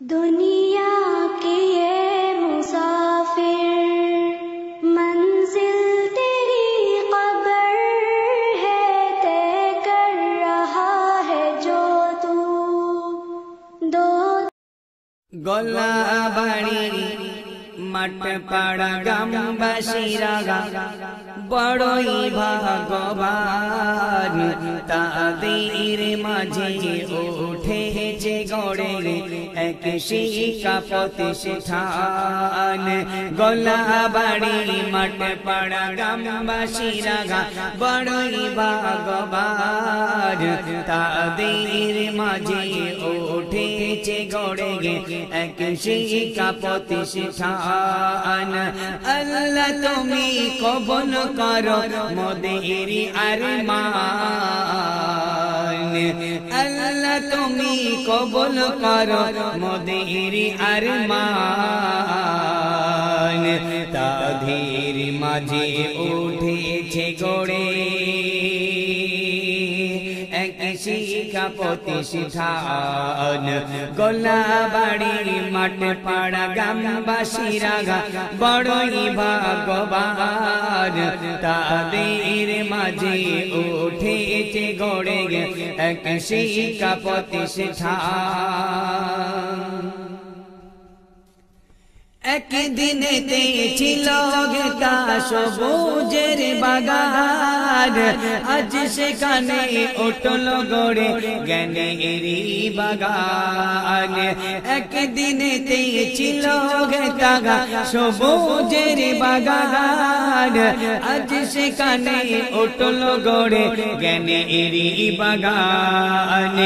दुनिया के ये मुसाफिर, मंजिल तेरी कबर है, तय कर रहा है जो तू। दो गोला बड़ी, मट पड़ गम बशीरा বড়ই ভাগবান। তাদের মাঝে উঠেছে গড়ে এক শিকা প্রতিষ্ঠান। গলা বাড়ি মাঠ পাড়া গ্রামবাসীরা বড়ই ভাগবান। তাদের মাঝে উঠেছে গড়ে এক শিকা প্রতিষ্ঠান। আল্লাহ তুমি কবল করো মোদেরি আর আল্লাহ তুমি কবল করো মোদেরি আরমান। তাধীর মাঝে উঠেছে গড়ে শিক্ষা প্রতিষ্ঠান গোলা বাড়ির মাঠ পাড়া গ্রামবাসীরা বড়ই ভাগবান তাদের মাঝে উঠেছে গড়ে এক শিক্ষা প্রতিষ্ঠান একদিনেতে ছিল সবুজের বাগান। আজ সেখানে উঠল গড়ে জ্ঞানেরই বাগান। একদিনেতে ছিল সবুজের বাগান। আজ সেখানে উঠল গড়ে জ্ঞানেরই বাগান।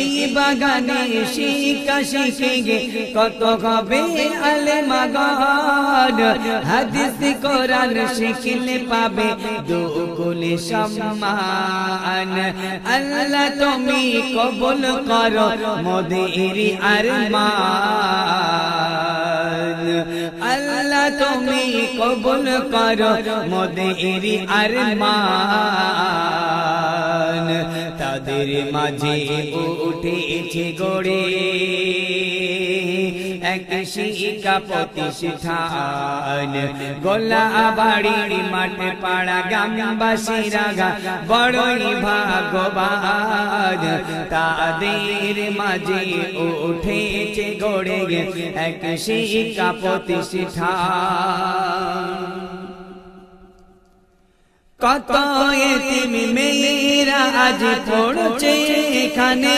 এই বাগানে শিখে গে, কত হবে আলে মাগান হাদিস কোরআন শিখলে পাবে দুকুলে সম্মান। আল্লাহ তুমি কবুল করো মোদেরি আরমান। আল্লাহ তুমি কবুল করো মোদেরি আরমান। তাদের মাঝে উঠেছে গড়ে এক শিকা প্রতিষ্ঠান গোলা বাড়ির মাঠ পাড়া গ্রামবাসীরা বড়ই ভাগবান তাদের মাঝে উঠেছে গড়ে এক শিকা প্রতিষ্ঠান কত এতিম মেয়েরা আজ পড়ছে এখানে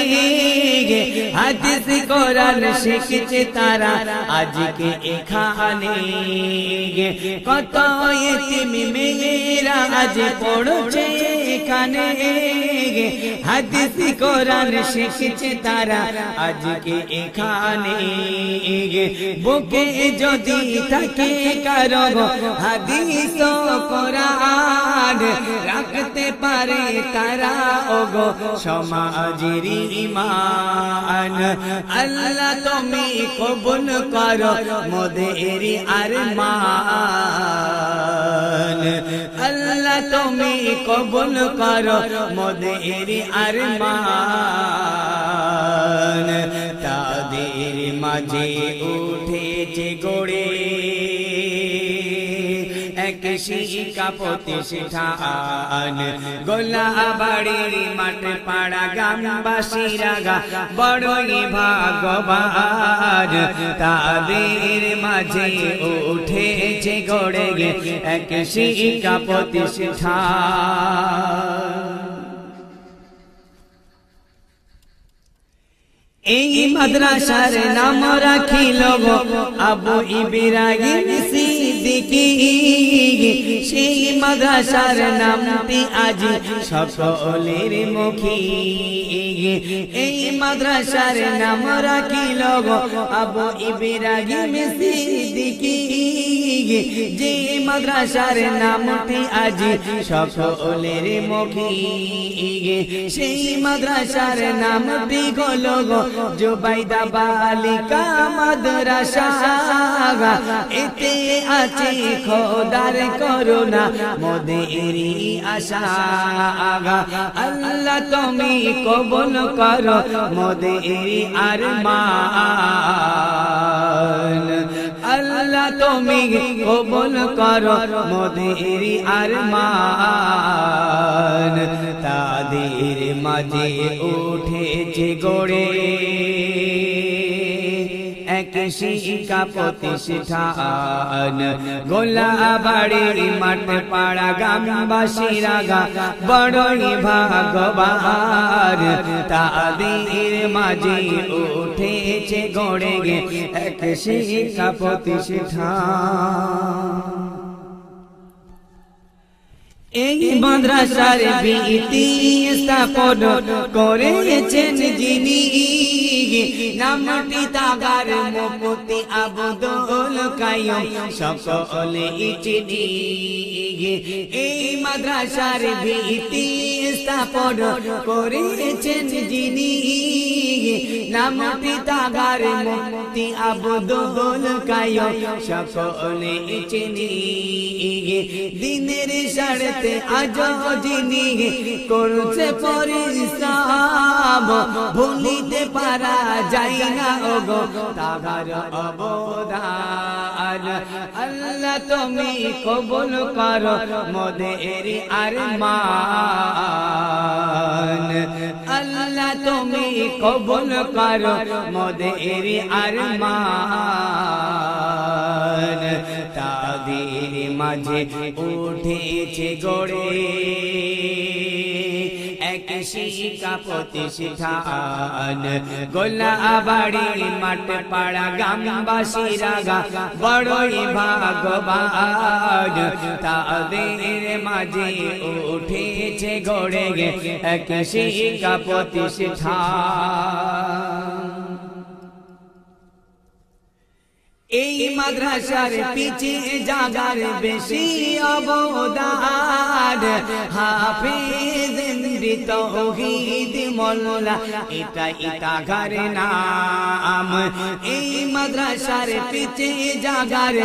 হাদিস কোরআন শিখছে তারা আজকে এখানে কত এতিম মেয়েরা আজ পড়ছে এখানে হাদিস কোরআন শিখছে তারা। আজকে এখানে বুকে যদি থাকে কারও হাদিস কোরআন রাখতে পারে তারা। ওগো সমাজের ইমান, আল্লাহ তুমি কবুল করো মোদের আরমান। আল্লাহ তুমি কবুল করো মোদের আরমান তাদের মাঝে উঠেছে এক শিকা প্রতিষ্ঠান গোলা বাড়ির মাঠ পাড়া গ্রামবাসীরা বড়ই ভাগবান তাদের মাঝে উঠেছে গড়ে এক শিকা প্রতিষ্ঠান এই মাদ্রাসার নাম রাখিল আবু ইবিরাহিম সেই মাদ্রাসার নামটি আজ সকলের মুখী? এই মাদ্রাসার নাম রাখিল আবু ইবিরাহিম সিদ্দিকি যে মাদ্রাসার নামটি আজি সকলের মুখী সেই মাদ্রাসার নামটি হলো জুবাইদা বালিকা মাদ্রাসা। এতে আছে খোদার করুণা মোদেরি আশা। আল্লাহ তুমি কবল করো মোদেরি আর মান আল্লাহ তুমি কবুল করো মোদের আর মান তাদের মাঝে উঠেছে গড়ে। এক শিকা প্রতিষ্ঠান গোলা বাড়ি মাঠ পাড়া গ্রামবাসী রাগা বড়ই ভাগবার তাদের মাঝে উঠেছে গড়ে গে এক শিকা প্রতিষ্ঠান এই মাদ্রাসার ভিত্তি স্থাপন করেছেন যিনি। নামটি তাগার মুফতি আবদুল কাইয়ুম, সকলে চিনি এই মাদ্রাসার স্থাপন করেছেন যিনি। চিনি দিনের সাড়েতে আজ যিনি করছে পরিশ্রম, ভুলিতে পারা যায় আল্লাহ তুমি কবুল করো মোদের আর মান আল্লাহ তুমি কবুল করো মোদের আর মান তাদের মাঝে উঠেছে গড়ে এক কা প্রতিষ্ঠান গোলা বাড়ি মাঠ পাড়া গ্রামবাসী রাগা বড়ই ভাগবান তাদের মাঝে উঠেছে গড়ে গে কৃষি কা প্রতিষ্ঠান এই মাদ্রাসার পিছে জাগার বেশি অবদান। হাফেজ তৌহিদ মোল্লা এটা ইটা ঘর নাম। এই মাদ্রাসার পিছে জাগার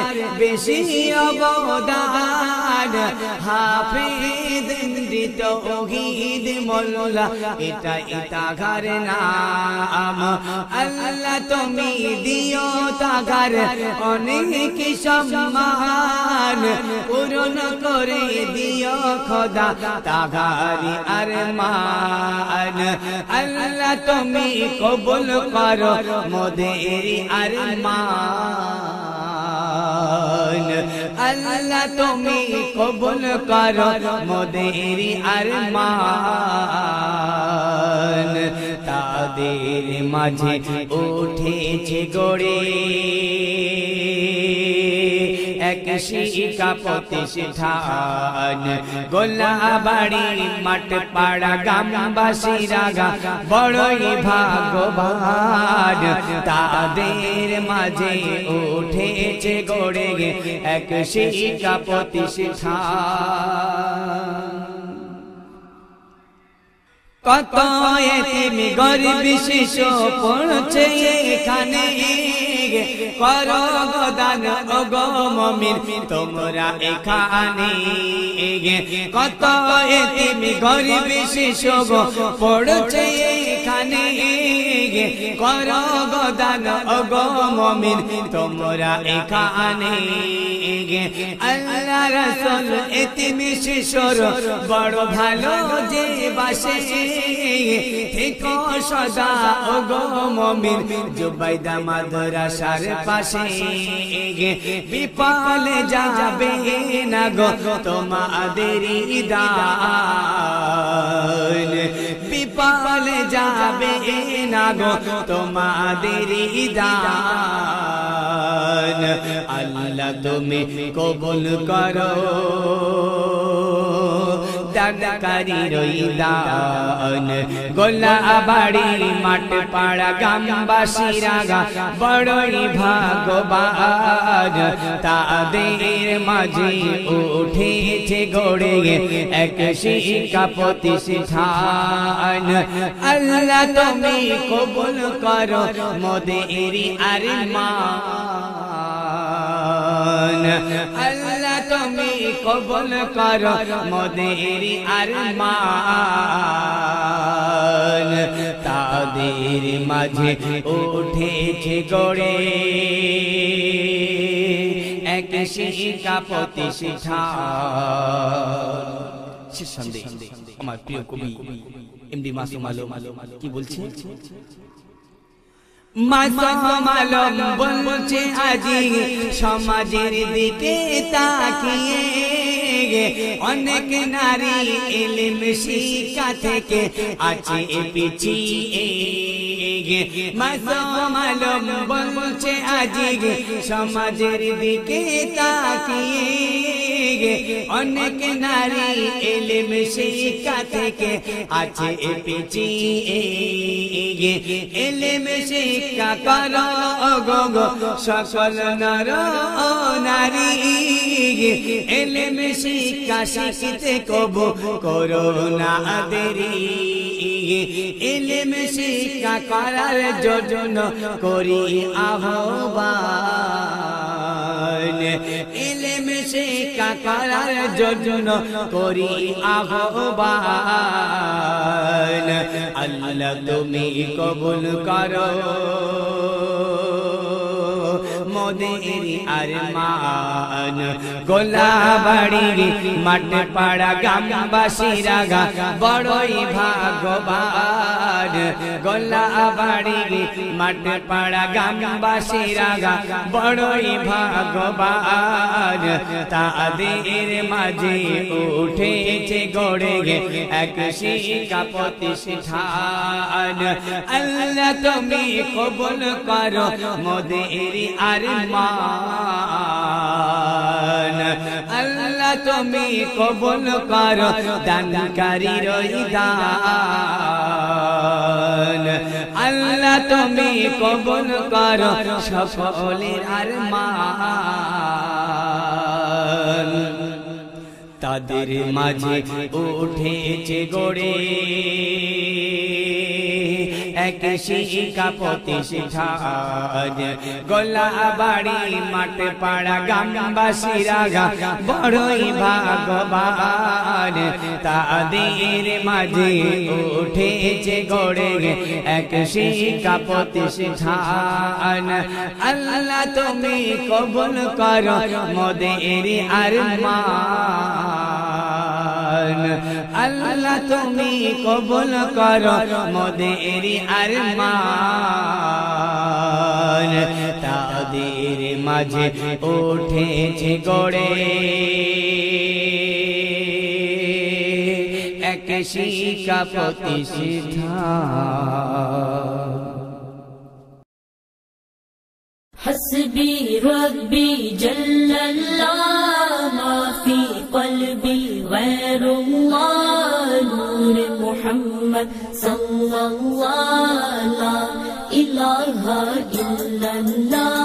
বেশি অবদান। হাফেজ তৌহিদ মোল্লা এটা ইটা ঘর নাম। তুমি দিও তাগার অনেক সম্মান। পূরণ করে দিও খোদা তাগারি আর মান আল্লাহ তুমি কবুল করো মোদেরি আর মান আল্লাহ তুমি কবুল করো মোদেরি আর মান তাদের মাঝে উঠেছে গড়ে। এক শিকা প্রতিষ্ঠান গোলা বাড়ি মাঠ পাড়া গ্রামবাসী রাগা বড়ই ভাগবান তাদের মাঝে উঠেছে গড়ে। গে এক শিকা প্রতিষ্ঠান। কত এতিমি গরিব শিশু পড়ছে এখানে। করো দান ওগো মমিন, তোমরা এখানে। কত এতিমি গরিব শিশু পড়ছে এখানে। কর দান ওগো মমিন, তোমরা এখানে আল্লাহ রাসূল, এতিমি শিশুর বড় ভালো যে বাসে থেকো সদা। ওগো মমিন, জুবাইদা মাদ্রাসার পাশে বিপালে যাবে না গো, তোমাদের দান গো তোমাদের দান আল্লাহ তুমি কবুল করো দানকারী রইদান গোলা বাড়ি মাঠ পাড়া গ্রামবাসীরা বড়ই ভাগবান তাদের মাঝে উঠেছে গড়ে এক শিক্ষা প্রতিষ্ঠান আল্লাহ তুমি কবুল করো মোদেরি আর মান আল্লাহ কবুল করো, মোদেরি আর মান তাদের মাঝে উঠেছে গড়ে। এক শিক্ষা প্রতিষ্ঠান শেষ সন্দেহ আমার প্রিয় কবি, এমডি মাসুম আলম, কি বলছে? মাসুম আলম বলছে আজি, সমাজের দিকে তাকিয়ে অনেক নারী এলেম শিক্ষা থেকে আছে পিছিয়ে মাসুম আলম বলছে আজি, সমাজের দিকে তাকিয়ে অনেক নারী এলেম শিক্ষা থেকে আছে পিছিয়ে। এলেম শিক্ষা কর গো সকল নর নারী। এলেম শিক্ষা শিখতে কবু করোনা দেরি। এলেম শিক্ষা করার যোজন করি আহ্বান। শিক্ষা করার যোজন করি আহ্বান। আল্লাহ তুমি কবুল করো। মোদের আরমান গোলা বাড়ি মাঠ পাড়া গ্রামবাসীরা গা বড়ই ভাগবান গোলা বাড়ি মাঠ পাড়া গ্রামবাসীরা গা বড়ই ভাগবান তাদের মাঝে উঠেছে গড়ে এক শিক্ষা প্রতিষ্ঠান আল্লাহ তুমি কবুল করো মোদের আরমান আল্লাহ তুমি কবুল করো, দানকারী রইদান আল্লাহ তুমি কবুল করো সকলের আরমান। তাদের মাঝে উঠেছে গড়ে। এক শিক্ষা প্রতিষ্ঠান গোলা বাড়ি মাঠ পাড়া গ্রামবাসীরা বড়ই ভাগবান তাদের মাঝে উঠেছে গড়ে এক শিক্ষা প্রতিষ্ঠান আল্লাহ তুমি কবুল করো, মোদের আর মান আল্লাহ তুমি কবুল করো মোদের আর মান তাদের মাঝে উঠেছে গড়ে এক শিক্ষা প্রতিষ্ঠান حسبي ربي جل الله ما في قلبي أهل الله نور محمد صلى الله لا إله إلا الله.